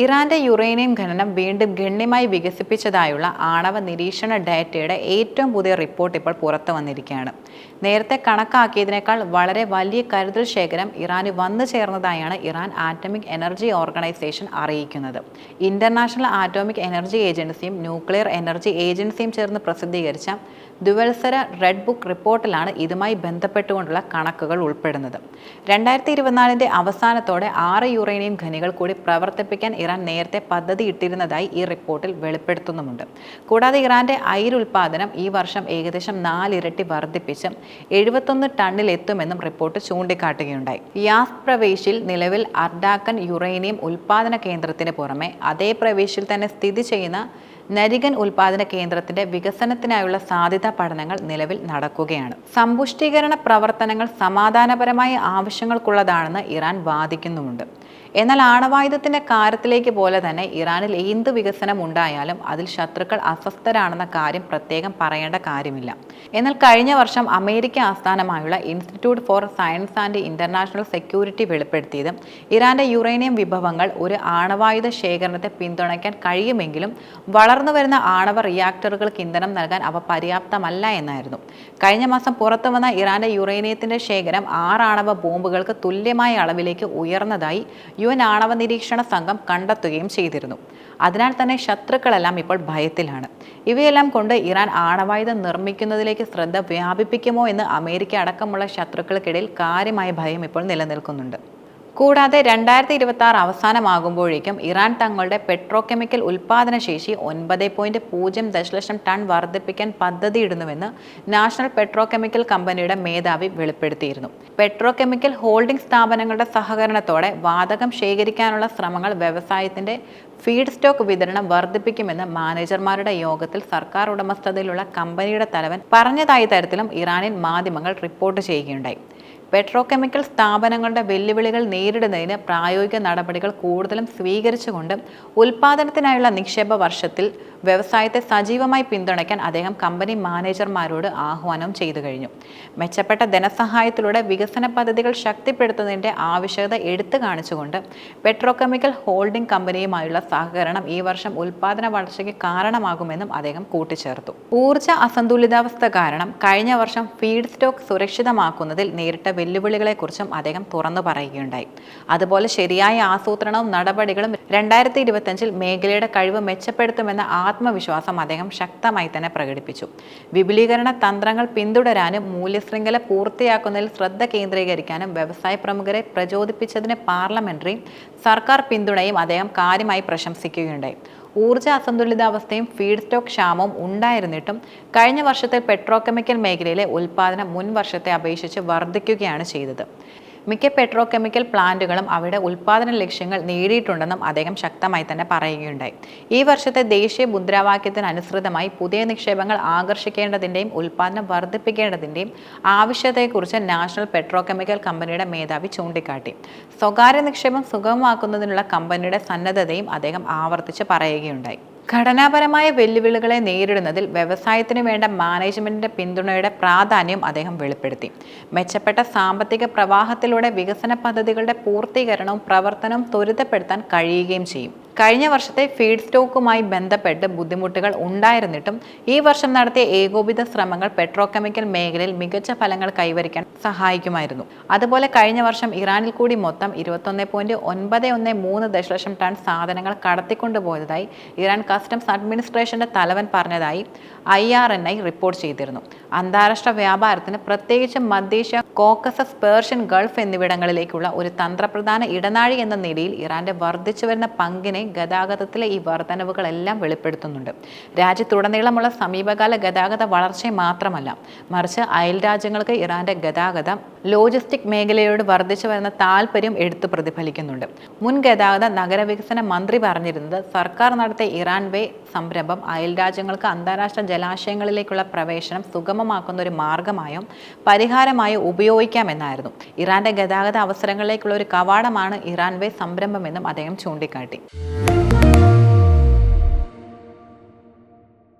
ഇറാന്റെ യുറേനിയം ഖനനം വീണ്ടും ഗണ്യമായി വികസിപ്പിച്ചതായുള്ള ആണവ നിരീക്ഷണ ഡാറ്റയുടെ ഏറ്റവും പുതിയ റിപ്പോർട്ട് ഇപ്പോൾ പുറത്തു വന്നിരിക്കുകയാണ്. നേരത്തെ കണക്കാക്കിയതിനേക്കാൾ വളരെ വലിയ കരുതൽ ശേഖരം ഇറാന് വന്നു ചേർന്നതായാണ് ഇറാൻ ആറ്റമിക് എനർജി ഓർഗനൈസേഷൻ അറിയിക്കുന്നത്. ഇന്റർനാഷണൽ ആറ്റോമിക് എനർജി ഏജൻസിയും ന്യൂക്ലിയർ എനർജി ഏജൻസിയും ചേർന്ന് പ്രസിദ്ധീകരിച്ച ദ്വിവത്സര റെഡ് ബുക്ക് റിപ്പോർട്ടിലാണ് ഇതുമായി ബന്ധപ്പെട്ടുകൊണ്ടുള്ള കണക്കുകൾ ഉൾപ്പെടുന്നത്. രണ്ടായിരത്തി ഇരുപത്തിനാലിന്റെ അവസാനത്തോടെ ആറ് യുറേനിയം ഖനികൾ കൂടി പ്രവർത്തിപ്പിക്കാൻ ഇറാൻ നേരത്തെ പദ്ധതി ഇട്ടിരുന്നതായി ഈ റിപ്പോർട്ടിൽ വെളിപ്പെടുത്തുന്നുമുണ്ട്. കൂടാതെ ഇറാന്റെ അയിരുൽപാദനം ഈ വർഷം ഏകദേശം നാലിരട്ടി വർദ്ധിപ്പിച്ച് എഴുപത്തൊന്ന് ടണ്ണിൽ എത്തുമെന്നും റിപ്പോർട്ട് ചൂണ്ടിക്കാട്ടുകയുണ്ടായി. യാസ് പ്രവേശിൽ നിലവിൽ അർഡാക്കൻ യുറേനിയം ഉൽപാദന കേന്ദ്രത്തിന് പുറമെ അതേ പ്രവേശിൽ തന്നെ സ്ഥിതി ചെയ്യുന്ന നരികൻ ഉൽപാദന കേന്ദ്രത്തിന്റെ വികസനത്തിനായുള്ള സാധ്യതാ പഠനങ്ങൾ നിലവിൽ നടക്കുകയാണ്. സമ്പുഷ്ടീകരണ പ്രവർത്തനങ്ങൾ സമാധാനപരമായ ആവശ്യങ്ങൾക്കുള്ളതാണെന്ന് ഇറാൻ വാദിക്കുന്നുമുണ്ട്. എന്നാൽ ആണവായുധത്തിന്റെ കാര്യത്തിലേക്ക് പോലെ തന്നെ ഇറാനിൽ എന്ത് വികസനം ഉണ്ടായാലും അതിൽ ശത്രുക്കൾ അസ്വസ്ഥരാണെന്ന കാര്യം പ്രത്യേകം പറയേണ്ട കാര്യമില്ല. എന്നാൽ കഴിഞ്ഞ വർഷം അമേരിക്ക ആസ്ഥാനമായുള്ള institute for science and international security വെളിപ്പെടുത്തിയത് ഇറാന്റെ യുറേനിയം വിഭവങ്ങൾ ഒരു ആണവായുധ ശേഖരണത്തെ പിന്തുണയ്ക്കാൻ കഴിയുമെങ്കിലും വളർന്നു വരുന്ന ആണവ റിയാക്ടറുകൾക്ക് ഇന്ധനം നൽകാൻ അവ പര്യാപ്തമല്ല എന്നായിരുന്നു. കഴിഞ്ഞ മാസം പുറത്തു വന്ന ഇറാന്റെ യുറേനിയത്തിന്റെ ശേഖരം ആറ് ആണവ ബോംബുകൾക്ക് തുല്യമായ അളവിലേക്ക് ഉയർന്നതായി യു എൻ ആണവ നിരീക്ഷണ സംഘം കണ്ടെത്തുകയും ചെയ്തിരുന്നു. അതിനാൽ തന്നെ ശത്രുക്കളെല്ലാം ഇപ്പോൾ ഭയത്തിലാണ്. ഇവയെല്ലാം കൊണ്ട് ഇറാൻ ആണവായുധം നിർമ്മിക്കുന്നതിലേക്ക് ശ്രദ്ധ വ്യാപിപ്പിക്കുമോ എന്ന് അമേരിക്ക അടക്കമുള്ള ശത്രുക്കൾക്കിടയിൽ കാര്യമായ ഭയം ഇപ്പോൾ നിലനിൽക്കുന്നുണ്ട്. കൂടാതെ രണ്ടായിരത്തി ഇരുപത്തി ആറ് അവസാനമാകുമ്പോഴേക്കും ഇറാൻ തങ്ങളുടെ പെട്രോ കെമിക്കൽ ഉൽപാദന ശേഷി ഒൻപത് പോയിന്റ് പൂജ്യം ദശലക്ഷം ടൺ വർദ്ധിപ്പിക്കാൻ പദ്ധതിയിടുന്നുവെന്ന് നാഷണൽ പെട്രോ കെമിക്കൽ കമ്പനിയുടെ മേധാവി വെളിപ്പെടുത്തിയിരുന്നു. പെട്രോ കെമിക്കൽ ഹോൾഡിംഗ് സ്ഥാപനങ്ങളുടെ സഹകരണത്തോടെ വാതകം ശേഖരിക്കാനുള്ള ശ്രമങ്ങൾ വ്യവസായത്തിന്റെ ഫീഡ് സ്റ്റോക്ക് വിതരണം വർദ്ധിപ്പിക്കുമെന്ന് മാനേജർമാരുടെ യോഗത്തിൽ സർക്കാർ ഉടമസ്ഥതയിലുള്ള കമ്പനിയുടെ തലവൻ പറഞ്ഞതായി തരത്തിലും ഇറാനിൽ മാധ്യമങ്ങൾ റിപ്പോർട്ട് ചെയ്യുകയുണ്ടായി. പെട്രോ കെമിക്കൽ സ്ഥാപനങ്ങളുടെ വെല്ലുവിളികൾ നേരിടുന്നതിന് പ്രായോഗിക നടപടികൾ കൂടുതലും സ്വീകരിച്ചുകൊണ്ട് ഉൽപാദനത്തിനായുള്ള നിക്ഷേപ വർഷത്തിൽ വ്യവസായത്തെ സജീവമായി പിന്തുണയ്ക്കാൻ അദ്ദേഹം കമ്പനി മാനേജർമാരോട് ആഹ്വാനം ചെയ്തു കഴിഞ്ഞു. മെച്ചപ്പെട്ട ധനസഹായത്തിലൂടെ വികസന പദ്ധതികൾ ശക്തിപ്പെടുത്തുന്നതിന്റെ ആവശ്യകത എടുത്തു കാണിച്ചുകൊണ്ട് പെട്രോകെമിക്കൽ ഹോൾഡിംഗ് കമ്പനിയുമായുള്ള സഹകരണം ഈ വർഷം ഉൽപാദന വളർച്ചയ്ക്ക് കാരണമാകുമെന്നും അദ്ദേഹം കൂട്ടിച്ചേർത്തു. ഊർജ അസന്തുലിതാവസ്ഥ കാരണം കഴിഞ്ഞ വർഷം ഫീഡ് സ്റ്റോക്ക് സുരക്ഷിതമാക്കുന്നതിൽ നേരിട്ട വെല്ലുവിളികളെക്കുറിച്ചും അദ്ദേഹം തുറന്നു പറയുകയുണ്ടായി. അതുപോലെ ശരിയായ ആസൂത്രണവും നടപടികളും രണ്ടായിരത്തി ഇരുപത്തഞ്ചിൽ മേഖലയുടെ കഴിവ് മെച്ചപ്പെടുത്തുമെന്ന ആത്മവിശ്വാസം അദ്ദേഹം ശക്തമായി തന്നെ പ്രകടിപ്പിച്ചു. വിപുലീകരണ തന്ത്രങ്ങൾ പിന്തുടരാനും മൂല്യശൃംഖല പൂർത്തിയാക്കുന്നതിൽ ശ്രദ്ധ കേന്ദ്രീകരിക്കാനും വ്യവസായ പ്രമുഖരെ പ്രചോദിപ്പിച്ചതിന് പാർലമെന്ററി സർക്കാർ പിന്തുണയും അദ്ദേഹം കാര്യമായി പ്രശംസിക്കുകയുണ്ടായി. ഊർജ അസന്തുലിതാവസ്ഥയും ഫീഡ് സ്റ്റോക്ക് ക്ഷാമവും ഉണ്ടായിരുന്നിട്ടും കഴിഞ്ഞ വർഷത്തെ പെട്രോകെമിക്കൽ മേഖലയിലെ ഉൽപ്പാദനം മുൻ വർഷത്തെ അപേക്ഷിച്ച് വർദ്ധിക്കുകയാണ് ചെയ്തത്. മിക്ക പെട്രോ കെമിക്കൽ പ്ലാന്റുകളും അവരുടെ ഉൽപ്പാദന ലക്ഷ്യങ്ങൾ നേടിയിട്ടുണ്ടെന്നും അദ്ദേഹം ശക്തമായി തന്നെ പറയുകയുണ്ടായി. ഈ വർഷത്തെ ദേശീയ മുദ്രാവാക്യത്തിനനുസൃതമായി പുതിയ നിക്ഷേപങ്ങൾ ആകർഷിക്കേണ്ടതിന്റെയും ഉൽപ്പാദനം വർദ്ധിപ്പിക്കേണ്ടതിന്റെയും ആവശ്യത്തെക്കുറിച്ച് നാഷണൽ പെട്രോ കെമിക്കൽ കമ്പനിയുടെ മേധാവി ചൂണ്ടിക്കാട്ടി. സ്വകാര്യ നിക്ഷേപം സുഗമമാക്കുന്നതിനുള്ള കമ്പനിയുടെ സന്നദ്ധതയും അദ്ദേഹം ആവർത്തിച്ച് പറയുകയുണ്ടായി. ഘടനാപരമായ വെല്ലുവിളികളെ നേരിടുന്നതിൽ വ്യവസായത്തിന് വേണ്ട മാനേജ്മെന്റിന്റെ പിന്തുണയുടെ പ്രാധാന്യം അദ്ദേഹം വെളിപ്പെടുത്തി. മെച്ചപ്പെട്ട സാമ്പത്തിക പ്രവാഹത്തിലൂടെ വികസന പദ്ധതികളുടെ പൂർത്തീകരണവും പ്രവർത്തനവും ത്വരിതപ്പെടുത്താൻ കഴിയുകയും ചെയ്യും. കഴിഞ്ഞ വർഷത്തെ ഫീഡ് സ്റ്റോക്കുമായി ബന്ധപ്പെട്ട് ബുദ്ധിമുട്ടുകൾ ഉണ്ടായിരുന്നിട്ടും ഈ വർഷം നടത്തിയ ഏകോപിത ശ്രമങ്ങൾ പെട്രോകെമിക്കൽ മേഖലയിൽ മികച്ച ഫലങ്ങൾ കൈവരിക്കാൻ സഹായിക്കുമായിരുന്നു. അതുപോലെ കഴിഞ്ഞ വർഷം ഇറാനിൽ കൂടി മൊത്തം ഇരുപത്തൊന്ന് പോയിന്റ് ഒൻപത് ഒന്ന് മൂന്ന് ദശലക്ഷം ടൺ സാധനങ്ങൾ കടത്തിക്കൊണ്ടുപോയതായി ഇറാൻ കസ്റ്റംസ് അഡ്മിനിസ്ട്രേഷന്റെ തലവൻ പറഞ്ഞതായി I R N A report ചെയ്തിരുന്നു. അന്താരാഷ്ട്ര വ്യാപാരത്തിന് പ്രത്യേകിച്ച് മധ്യേഷ്യ കോക്കസസ് പേർഷ്യൻ ഗൾഫ് എന്നിവിടങ്ങളിലേക്കുള്ള ഒരു തന്ത്രപ്രധാന ഇടനാഴി എന്ന നിലയിൽ ഇറാന്റെ വർദ്ധിച്ചു വരുന്ന പങ്കിനെ ഗതാഗതത്തിലെ ഈ വർധനവുകളെല്ലാം വെളിപ്പെടുത്തുന്നുണ്ട്. രാജ്യത്തുടനീളമുള്ള സമീപകാല ഗതാഗത വളർച്ചയെ മാത്രമല്ല മറിച്ച് അയൽ രാജ്യങ്ങൾക്ക് ഇറാന്റെ ഗതാഗതം ലോജിസ്റ്റിക് മേഖലയോട് വർദ്ധിച്ചു വരുന്ന താല്പര്യം എടുത്തു പ്രതിഫലിക്കുന്നുണ്ട്. മുൻ ഗതാഗത നഗരവികസന മന്ത്രി പറഞ്ഞിരുന്നത് സർക്കാർ നടത്തിയ ഇറാൻ വേ സംരംഭം അയൽ രാജ്യങ്ങൾക്ക് അന്താരാഷ്ട്ര ജലാശയങ്ങളിലേക്കുള്ള പ്രവേശനം സുഗമമാക്കുന്ന ഒരു മാർഗമായും പരിഹാരമായോ ഉപയോഗിക്കാമെന്നായിരുന്നു. ഇറാന്റെ ഗതാഗത അവസരങ്ങളിലേക്കുള്ള ഒരു കവാടമാണ് ഇറാൻ വേ സംരംഭമെന്നും അദ്ദേഹം ചൂണ്ടിക്കാട്ടി. Bye.